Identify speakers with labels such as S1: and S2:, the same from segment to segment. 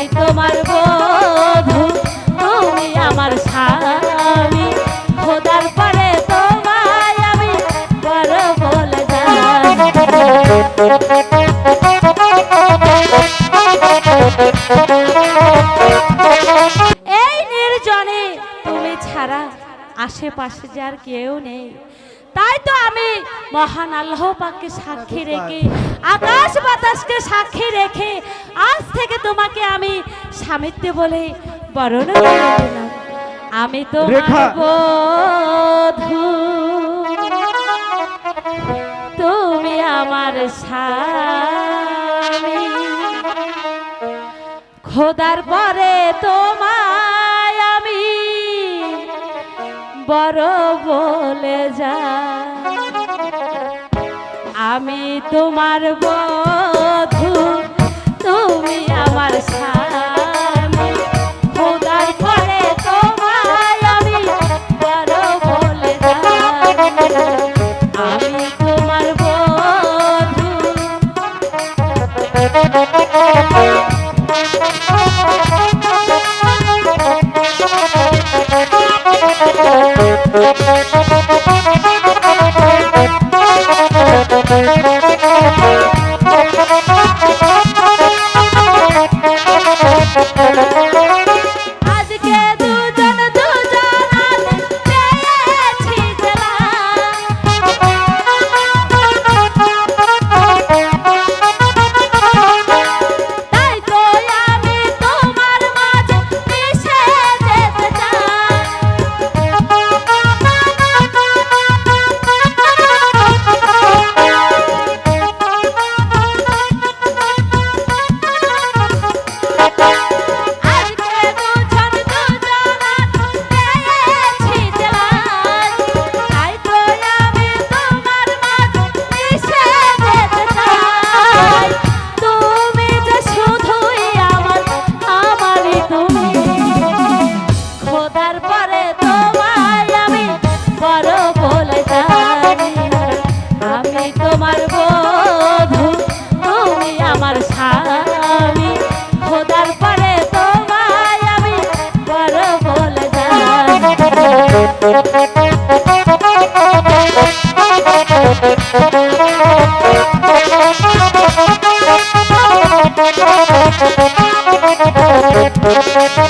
S1: আমি তোমার বধু, তুমি আমার স্বামী। খোদার পরে তোমায় আমি বড় বলে এই নির্জনে তুমি ছাড়া আশেপাশে যার কেউ নেই। তাই তো আমি মহান আল্লাহ পাককে সাক্ষী রেখে আকাশ বাতাসকে সাক্ষী রেখে আজ থেকে তোমাকে আমি স্বামিত্ব বলে বরণ করে দিলাম। আমি তো। বধূ। তুমি আমার স্বামী। খোদার পরে তোমায় বড় বলে যা। আমি তোমার বধু তুমি আমার স্বামী ঘুমটা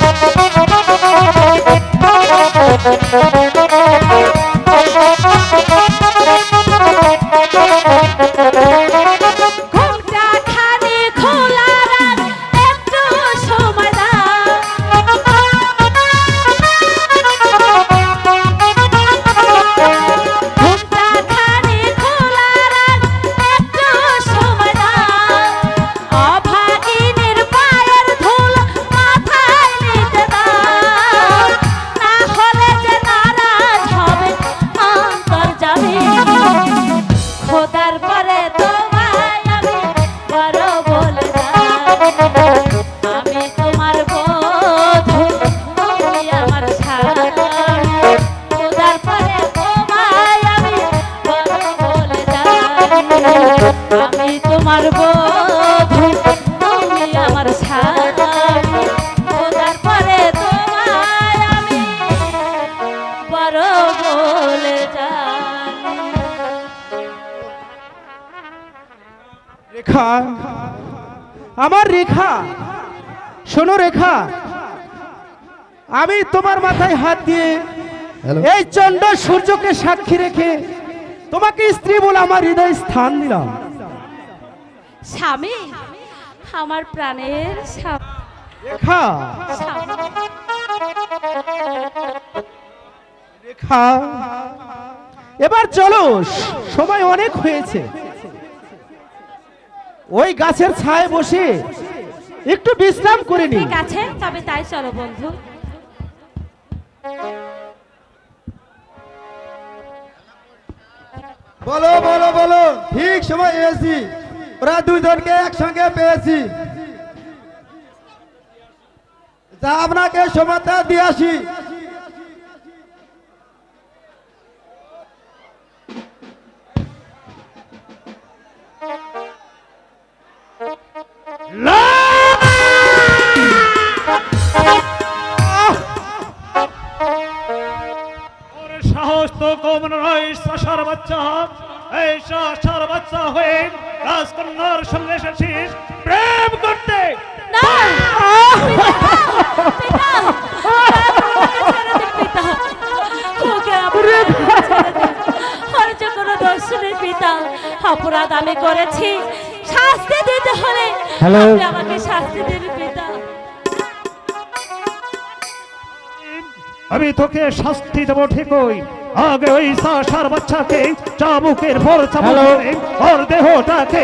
S1: আমি তোমার বধূ তুমি আমার স্বামী তোমায় আমি বড় বলে
S2: রেখা আমার রেখা শোনো রেখা আমি তোমার মাথায় হাত দিয়ে এই চন্ড সূর্যকে সাক্ষী রেখে তোমাকে স্ত্রী বলে আমার হৃদয় স্থান দিলাম।
S1: স্বামী আমার প্রাণের স্বামী।
S2: রেখা। রেখা। এবার চলো সময় অনেক হয়েছে। ওই গাছের ছায় বসে একটু বিশ্রাম করে নি
S1: ঠিক আছে তবে তাই চলো বন্ধু।
S3: বলো বলো বলো। ঠিক সময় এসেছি। ওরা দুজনকে একসঙ্গে পেয়েছি। যা আপনাকে সমাধান দিয়ে আসি।
S4: সাহস তো কম নয়, শশার বাচ্চা। এই সার বাচ্চা হয়ে রাজকন্যার সঙ্গে এসেছিস। প্রেম করতে।
S1: অপরাধ আমি করেছি শাস্তি দিতে হলে আমাকে শাস্তি দিবি পিতা
S4: আমি তোকে শাস্তি দেবো ঠিকই। আগে ওই সাশার বাচ্চাকে চাবুকের ভর চাবুক ওর দেহটাকে